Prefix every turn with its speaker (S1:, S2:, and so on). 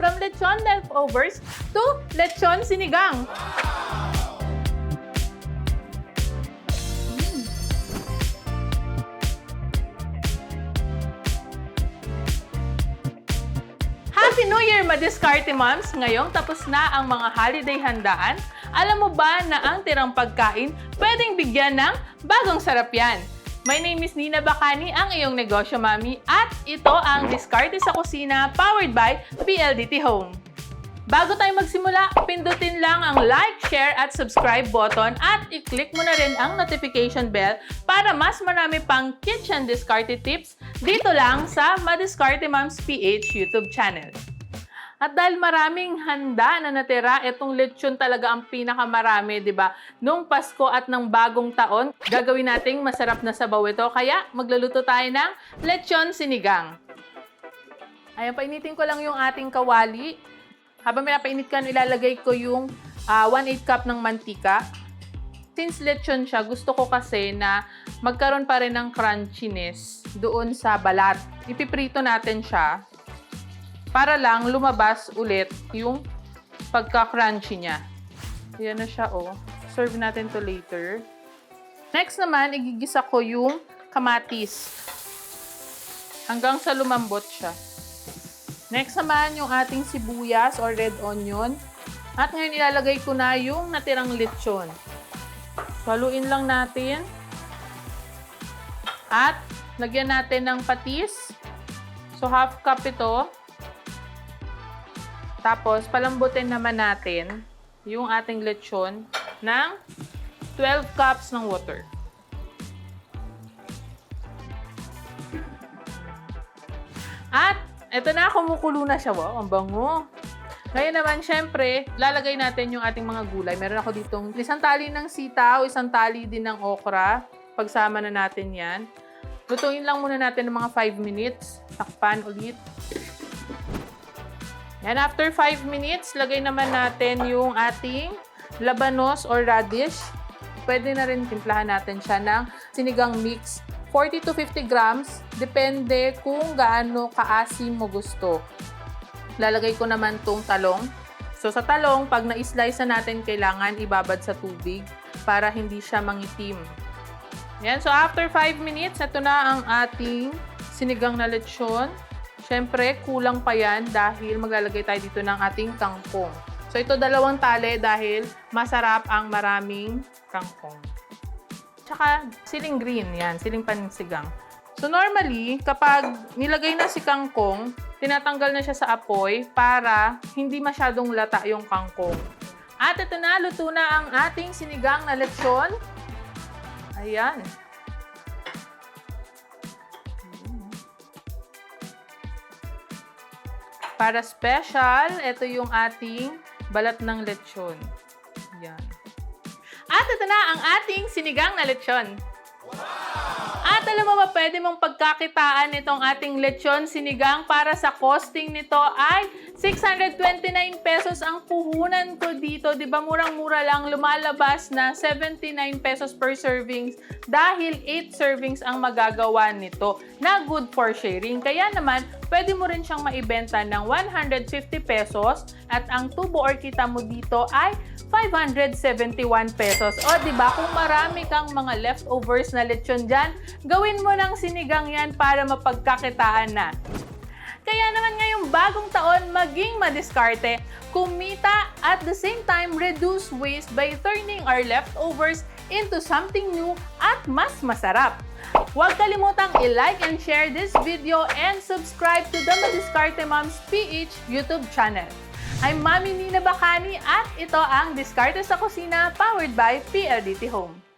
S1: from lechon leftovers to lechon sinigang. Happy New Year, Madiskarte Moms! Ngayong tapos na ang mga holiday handaan, alam mo ba na ang tirang pagkain pwedeng bigyan ng bagong sarap yan? My name is Nina Bacani, ang iyong negosyo mami, at ito ang Diskarte sa Kusina powered by PLDT Home. Bago tayo magsimula, pindutin lang ang like, share at subscribe button at i-click mo na rin ang notification bell para mas marami pang kitchen discarded tips dito lang sa Madiskarte Moms PH YouTube channel. At dahil maraming handa na natira, itong lechon talaga ang pinakamarami, di ba? Nung Pasko at ng bagong taon, gagawin nating masarap na sabaw ito. Kaya magluluto tayo ng lechon sinigang. Ayan, painitin ko lang yung ating kawali. Habang pinapainit ka, ilalagay ko yung ah, 1/8 cup ng mantika. Since lechon siya, gusto ko kasi na magkaroon pa rin ng crunchiness doon sa balat. Ipiprito natin siya para lang lumabas ulit yung pagka-crunchy niya. Yan na siya, oh. Serve natin to later. Next naman, igigisa ko yung kamatis. Hanggang sa lumambot siya. Next naman, yung ating sibuyas or red onion. At ngayon, ilalagay ko na yung natirang lechon. Haluin lang natin. At, lagyan natin ng patis. So, half cup ito. Tapos, palambutin naman natin yung ating lechon ng 12 cups ng water. At, eto na, kumukulo na siya. Wow, ang bango. Ngayon naman, syempre, lalagay natin yung ating mga gulay. Meron ako ditong isang tali ng sitaw, isang tali din ng okra. Pagsama na natin yan. Lutuin lang muna natin ng mga 5 minutes. Takpan ulit. Yan, after 5 minutes, lagay naman natin yung ating labanos or radish. Pwede na rin timplahan natin siya ng sinigang mix. 40 to 50 grams, depende kung gaano kaasim mo gusto. Lalagay ko naman tong talong. So sa talong, pag na-slice na natin, kailangan ibabad sa tubig para hindi siya mangitim. Yan, so after 5 minutes, ito na ang ating sinigang na lechon. Siyempre, kulang pa yan dahil maglalagay tayo dito ng ating kangkong. So ito dalawang tali dahil masarap ang maraming kangkong. Tsaka siling green, yan, siling pansigang. So normally, kapag nilagay na si kangkong, tinatanggal na siya sa apoy para hindi masyadong lata yung kangkong. At ito na, luto na ang ating sinigang na lechon. Ayan. Para special, ito yung ating balat ng lechon. Yan. At ito na ang ating sinigang na lechon. At alam mo ba, pwede mong pagkakitaan itong ating lechon sinigang para sa costing nito ay 629 pesos ang puhunan ko dito. Di ba murang-mura lang lumalabas na 79 pesos per servings dahil 8 servings ang magagawa nito na good for sharing. Kaya naman, pwede mo rin siyang maibenta ng 150 pesos at ang tubo or kita mo dito ay 571 pesos. O, di ba kung marami kang mga leftovers na lechon dyan, gawin mo ng sinigang yan para mapagkakitaan na. Kaya naman ngayong bagong taon, maging madiskarte, kumita at the same time reduce waste by turning our leftovers into something new at mas masarap. Huwag kalimutang i-like and share this video and subscribe to the Madiskarte Moms PH YouTube channel. I'm Mami Nina Bacani at ito ang Diskarte sa Kusina powered by PLDT Home.